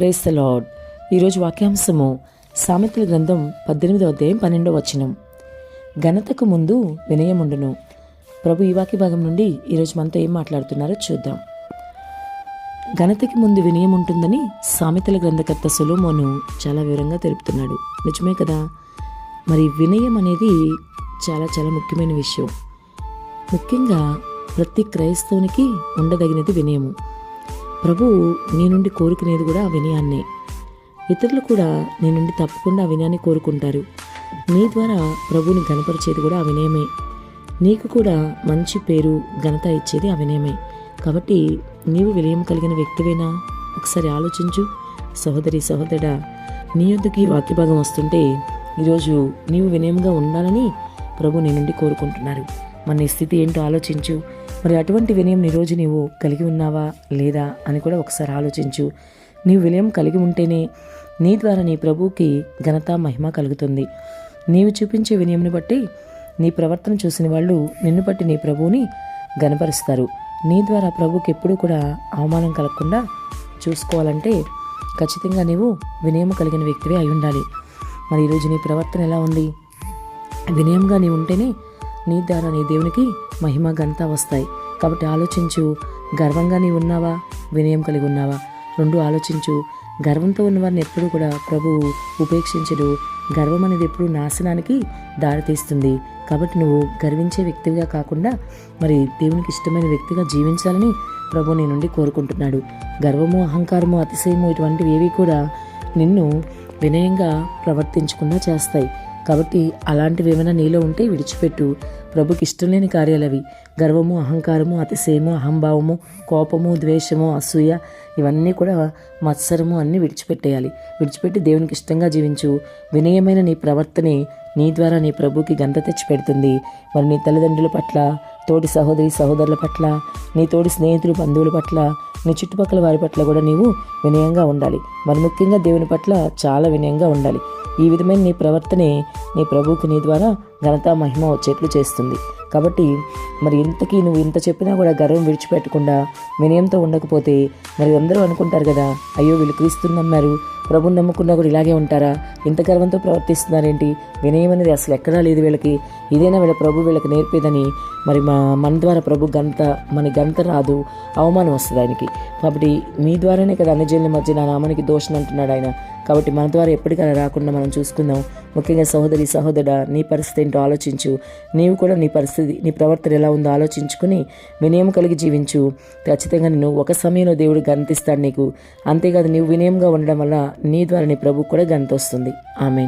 Praise the lord ఈరోజు వాక్యాంశము సామెతల గ్రంథం పద్దెనిమిదవ అధ్యాయం పన్నెండవ వచనం. ఘనతకు ముందు వినయముండును. ప్రభు ఈ వాక్య భాగం నుండి ఈరోజు మనతో ఏం మాట్లాడుతున్నారో చూద్దాం. ఘనతకి ముందు వినయం ఉంటుందని సామెతల గ్రంథకర్త సులోమోను చాలా వివరంగా తెలుపుతున్నాడు. నిజమే కదా? మరి వినయం అనేది చాలా చాలా ముఖ్యమైన విషయం. ముఖ్యంగా ప్రతి క్రైస్తవునికి ఉండదగినది వినయము. ప్రభువు నీ నుండి కోరుకునేది కూడా ఆ వినయాన్నే ఇతరులు కూడా నీ నుండి తప్పకుండా వినయాన్ని కోరుకుంటారు. నీ ద్వారా ప్రభువుని గనపరిచేది కూడా ఆ వినయమే నీకు కూడా మంచి పేరు ఘనత ఇచ్చేది ఆ వినయమే కాబట్టి నీవు వినయం కలిగిన వ్యక్తివేనా? ఒకసారి ఆలోచించు. సహోదరి సహోదరా నీ యొద్దకి వాక్యభాగం వస్తుంటే ఈరోజు నీవు వినయంగా ఉండాలని ప్రభు నీ నుండి కోరుకుంటున్నారు. మన స్థితి ఏంటో ఆలోచించు. మరి అటువంటి వినయం ఈ రోజు నీవు కలిగి ఉన్నావా లేదా అని కూడా ఒకసారి ఆలోచించు. నీవు వినయం కలిగి ఉంటేనే నీ ద్వారా నీ ప్రభువుకి ఘనత మహిమ కలుగుతుంది. నీవు చూపించే వినయంని బట్టి నీ ప్రవర్తన చూసిన వాళ్ళు నిన్ను బట్టి నీ ప్రభువుని గనపరుస్తారు నీ ద్వారా ప్రభుకి ఎప్పుడూ కూడా అవమానం కలగకుండా చూసుకోవాలంటే ఖచ్చితంగా నీవు వినయం కలిగిన వ్యక్తివే అయి ఉండాలి. మరి ఈరోజు నీ ప్రవర్తన ఎలా ఉంది? వినయంగా నీవు ఉంటేనే నీ ద్వారా నీ దేవునికి మహిమ ఘనత వస్తాయి. కాబట్టి ఆలోచించు గర్వంగా నీ ఉన్నావా? వినయం కలిగి ఉన్నావా? రెండు ఆలోచించు. గర్వంతో ఉన్నవారిని ఎప్పుడూ కూడా ప్రభువు ఉపేక్షించడు. గర్వం అనేది ఎప్పుడు నాశనానికి దారితీస్తుంది కాబట్టి నువ్వు గర్వించే వ్యక్తిగా కాకుండా మరి దేవునికి ఇష్టమైన వ్యక్తిగా జీవించాలని ప్రభు నీ నుండి కోరుకుంటున్నాడు. గర్వము అహంకారము అతిశయము ఇటువంటివి ఏవి కూడా నిన్ను వినయంగా ప్రవర్తించకుండా చేస్తాయి. కాబట్టి అలాంటివి ఏమైనా నీలో ఉంటే విడిచిపెట్టు. ప్రభుకి ఇష్టం లేని కార్యాలవి. గర్వము అహంకారము అతిశయము అహంభావము కోపము ద్వేషము అసూయ ఇవన్నీ కూడా మత్సరము అన్నీ విడిచిపెట్టేయాలి. విడిచిపెట్టి దేవునికి ఇష్టంగా జీవించు. వినయమైన నీ ప్రవర్తనే నీ ద్వారా నీ ప్రభుకి గంత తెచ్చి పెడుతుంది. మరి నీ తల్లిదండ్రుల పట్ల తోటి సహోదరి సహోదరుల పట్ల నీ తోటి స్నేహితులు బంధువుల పట్ల నీ చుట్టుపక్కల వారి పట్ల కూడా నీవు వినయంగా ఉండాలి. మరి ముఖ్యంగా దేవుని పట్ల చాలా వినయంగా ఉండాలి. ఈ విధమైన నీ ప్రవర్తనే నీ ప్రభువుకు నీ ద్వారా ఘనత మహిమ వచ్చేట్లు చేస్తుంది. కాబట్టి మరి ఇంతకీ నువ్వు ఇంత చెప్పినా కూడా గర్వం విడిచిపెట్టకుండా వినయంతో ఉండకపోతే మరి అందరూ అనుకుంటారు కదా అయ్యో వీళ్ళు క్రీస్తుని నమ్మారు ప్రభుని నమ్ముకున్నా కూడా ఇలాగే ఉంటారా ఇంత గర్వంతో ప్రవర్తిస్తున్నారేంటి వినయం అనేది అసలు ఎక్కడా లేదు వీళ్ళకి ఇదేనా వీళ్ళ ప్రభు వీళ్ళకి నేర్పేదని మరి మా మన ద్వారా ప్రభు గంత మన గంత రాదు అవమానం వస్తుంది ఆయనకి. కాబట్టి మీ ద్వారానే కదా అన్నజనుల మధ్య నా నామానికి దోషం అంటున్నాడు ఆయన. కాబట్టి మన ద్వారా ఎప్పటికైనా రాకుండా మనం చూసుకుందాం. ముఖ్యంగా సహోదరి సహోదరుడా నీ పరిస్థితి ఏంటో ఆలోచించు. నీవు కూడా నీ పరిస్థితి నీ ప్రవర్తన ఎలా ఉందో ఆలోచించుకుని వినయం కలిగి జీవించు. ఖచ్చితంగా నేను ఒక సమయంలో దేవుడు గంతిస్తాడు నీకు. అంతేకాదు నీవు వినయంగా ఉండడం వల్ల నీ ద్వారా నీ ప్రభు కూడా గంతొస్తుంది. ఆమె